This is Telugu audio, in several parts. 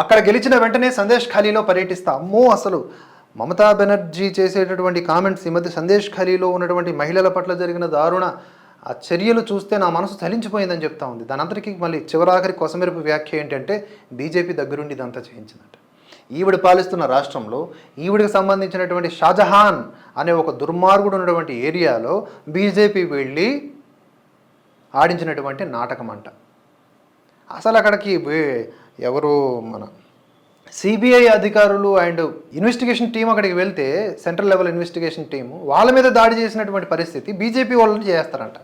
అక్కడ గెలిచిన వెంటనే సందేశ్ ఖాళీలో పర్యటిస్తా. అమ్మో అసలు మమతా బెనర్జీ చేసేటటువంటి కామెంట్స్ ఈ మధ్య సందేశ్ ఖాళీలో ఉన్నటువంటి మహిళల పట్ల జరిగిన దారుణ ఆ చర్యలు చూస్తే నా మనసు చలించిపోయిందని చెప్తా ఉంది. దాని అందరికీ మళ్ళీ చివరాఖరి కొసమెరుపు వ్యాఖ్య ఏంటంటే బీజేపీ దగ్గరుండి ఇదంతా చేయించిందంట. ఈవిడ పాలిస్తున్న రాష్ట్రంలో ఈవిడికి సంబంధించినటువంటి షాజహాన్ అనే ఒక దుర్మార్గుడు ఉన్నటువంటి ఏరియాలో బీజేపీ వెళ్ళి ఆడించినటువంటి నాటకం అంట అసలు అక్కడికి ఎవరు మన సిబిఐ అధికారులు అండ్ ఇన్వెస్టిగేషన్ టీం అక్కడికి వెళ్తే సెంట్రల్ లెవెల్ ఇన్వెస్టిగేషన్ టీం వాళ్ళ మీద దాడి చేసినటువంటి పరిస్థితి బీజేపీ వాళ్ళని చేస్తారంట.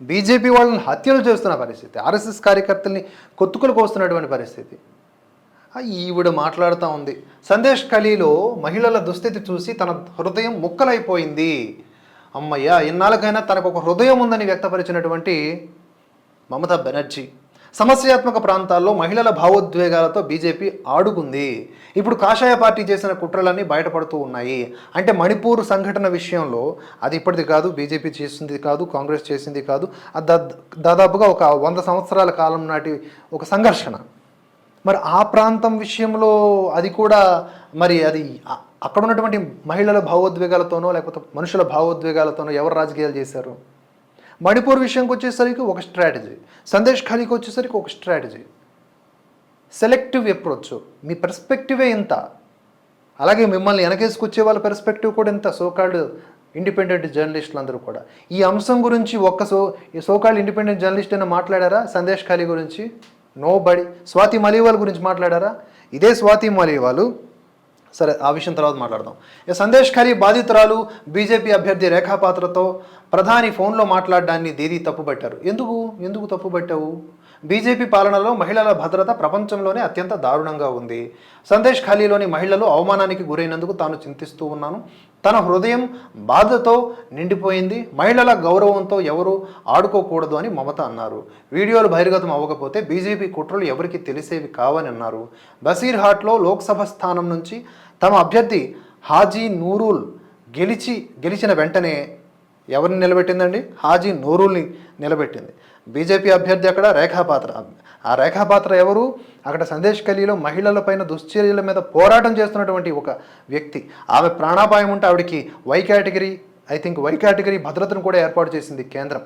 బీజేపీ వాళ్ళని హత్యలు చేస్తున్న పరిస్థితి ఆర్ఎస్ఎస్ కార్యకర్తల్ని కొత్తుకులు కోస్తున్నటువంటి పరిస్థితి. ఈవిడ మాట్లాడుతూ ఉంది. సందేశ్ ఖలీలో మహిళల దుస్థితి చూసి తన హృదయం ముక్కలైపోయింది. అమ్మయ్య ఇన్నాళ్ళకైనా తనకు ఒక హృదయం ఉందని వ్యక్తపరిచినటువంటి మమతా బెనర్జీ. సమస్యాత్మక ప్రాంతాల్లో మహిళల భావోద్వేగాలతో బీజేపీ ఆడుకుంది. ఇప్పుడు కాషాయ పార్టీ చేసిన కుట్రలన్నీ బయటపడుతూ ఉన్నాయి. అంటే మణిపూర్ సంఘటన విషయంలో అది ఇప్పటిది కాదు బీజేపీ చేసింది కాదు కాంగ్రెస్ చేసింది కాదు. అది దాదాపుగా ఒక వంద సంవత్సరాల కాలం నాటి ఒక సంఘర్షణ. మరి ఆ ప్రాంతం విషయంలో అది కూడా మరి అది అక్కడ ఉన్నటువంటి మహిళల భావోద్వేగాలతోనో లేకపోతే మనుషుల భావోద్వేగాలతోనో ఎవరు రాజకీయాలు చేశారు? మణిపూర్ విషయంకి వచ్చేసరికి ఒక స్ట్రాటజీ సందేశ్ ఖాళీకి వచ్చేసరికి ఒక స్ట్రాటజీ సెలెక్టివ్ అప్రోచ్ మీ పర్స్పెక్టివే ఇంత? అలాగే మిమ్మల్ని వెనకేసుకొచ్చే వాళ్ళ పర్స్పెక్టివ్ కూడా ఇంత. సోకాల్డ్ ఇండిపెండెంట్ జర్నలిస్టులు అందరూ కూడా. ఈ అంశం గురించి ఒక్క సో ఈ సోకాల్డ్ ఇండిపెండెంట్ జర్నలిస్ట్ అయినా మాట్లాడారా? సందేశ్ ఖాళీ గురించి? నో బడి స్వాతి మలీవాల్ గురించి మాట్లాడారా? ఇదే స్వాతి మలీవాలు. సరే ఆ విషయం తర్వాత మాట్లాడదాం. ఇక సందేశ్ ఖరీ బాధితురాలు బీజేపీ అభ్యర్థి రేఖాపాత్రతో ప్రధాని ఫోన్లో మాట్లాడడాన్ని దేదీ తప్పుపట్టారు ఎందుకు? ఎందుకు తప్పుపట్టావు బీజేపీ పాలనలో మహిళల భద్రత ప్రపంచంలోనే అత్యంత దారుణంగా ఉంది. సందేశ్ ఖాళీలోని మహిళలు అవమానానికి గురైనందుకు తాను చింతిస్తూ ఉన్నాను. తన హృదయం బాధతో నిండిపోయింది. మహిళల గౌరవంతో ఎవరు ఆడుకోకూడదు అని మమత అన్నారు. వీడియోలు బహిర్గతం అవ్వకపోతే బీజేపీ కుట్రలు ఎవరికి తెలిసేవి కావని అన్నారు. బసీర్హాట్లో లోక్సభ స్థానం నుంచి తమ అభ్యర్థి హాజీ నూరుల్ గెలిచి గెలిచిన వెంటనే ఎవరిని నిలబెట్టిందండి? హాజీ నూరుల్ని నిలబెట్టింది. బీజేపీ అభ్యర్థి అక్కడ రేఖాపాత్ర. ఆ రేఖాపాత్ర ఎవరు? అక్కడ సందేశ్ ఖలీలో మహిళలపైన దుశ్చర్యల మీద పోరాటం చేస్తున్నటువంటి ఒక వ్యక్తి. ఆమె ప్రాణాపాయం ఉంటే ఆవిడకి Y category I think Y category భద్రతను కూడా ఏర్పాటు చేసింది కేంద్రం.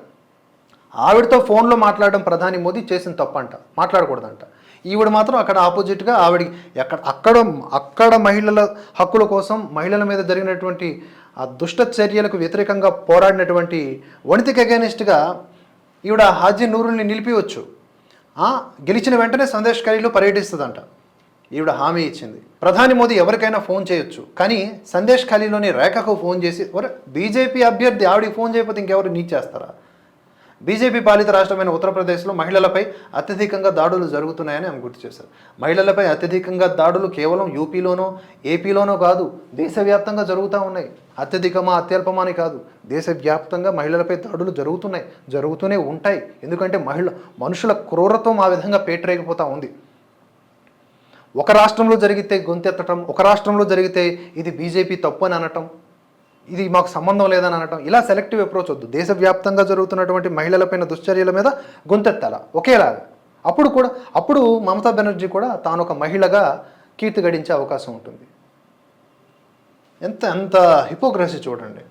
ఆవిడతో ఫోన్లో మాట్లాడడం ప్రధాని మోదీ చేసిన తప్పంట. మాట్లాడకూడదంట. ఈవిడ మాత్రం అక్కడ ఆపోజిట్గా ఆవిడ ఎక్కడ అక్కడ అక్కడ మహిళల హక్కుల కోసం మహిళల మీద జరిగినటువంటి ఆ దుష్ట చర్యలకు వ్యతిరేకంగా పోరాడినటువంటి వణితికి అగేనిస్ట్గా ఈవిడ హాజీ నూరుల్ని నిలిపివచ్చు. గెలిచిన వెంటనే సందేశ్ ఖరీలో పర్యటిస్తుందంట. ఈవిడ హామీ ఇచ్చింది. ప్రధాని మోదీ ఎవరికైనా ఫోన్ చేయొచ్చు. కానీ సందేశ్ ఖాళీలోని రేఖకు ఫోన్ చేసి బీజేపీ అభ్యర్థి ఆవిడికి ఫోన్ చేయకపోతే ఇంకెవరు నీకు చేస్తారా? బీజేపీ పాలిత రాష్ట్రమైన ఉత్తరప్రదేశ్లో మహిళలపై అత్యధికంగా దాడులు జరుగుతున్నాయని ఆమె గుర్తు చేశారు. మహిళలపై అత్యధికంగా దాడులు కేవలం యూపీలోనో ఏపీలోనో కాదు దేశవ్యాప్తంగా జరుగుతూ ఉన్నాయి. అత్యధికమా అత్యల్పమా అని కాదు దేశవ్యాప్తంగా మహిళలపై దాడులు జరుగుతున్నాయి జరుగుతూనే ఉంటాయి. ఎందుకంటే మహిళ మనుషుల క్రూరత్వం ఆ విధంగా పేటరేగిపోతూ ఉంది. ఒక రాష్ట్రంలో జరిగితే గొంతెత్తటం ఒక రాష్ట్రంలో జరిగితే ఇది బీజేపీ తప్పు అని అనటం ఇది మాకు సంబంధం లేదని అనటం. ఇలా సెలెక్టివ్ అప్రోచ్ వద్దు. దేశవ్యాప్తంగా జరుగుతున్నటువంటి మహిళలపైన దుశ్చర్యల మీద గొంతెత్తాల. ఒకేలాగా అప్పుడు కూడా అప్పుడు మమతా బెనర్జీ కూడా తాను ఒక మహిళగా కీర్తి గడించే అవకాశం ఉంటుంది. ఎంత ఎంత హిపోక్రసీ చూడండి.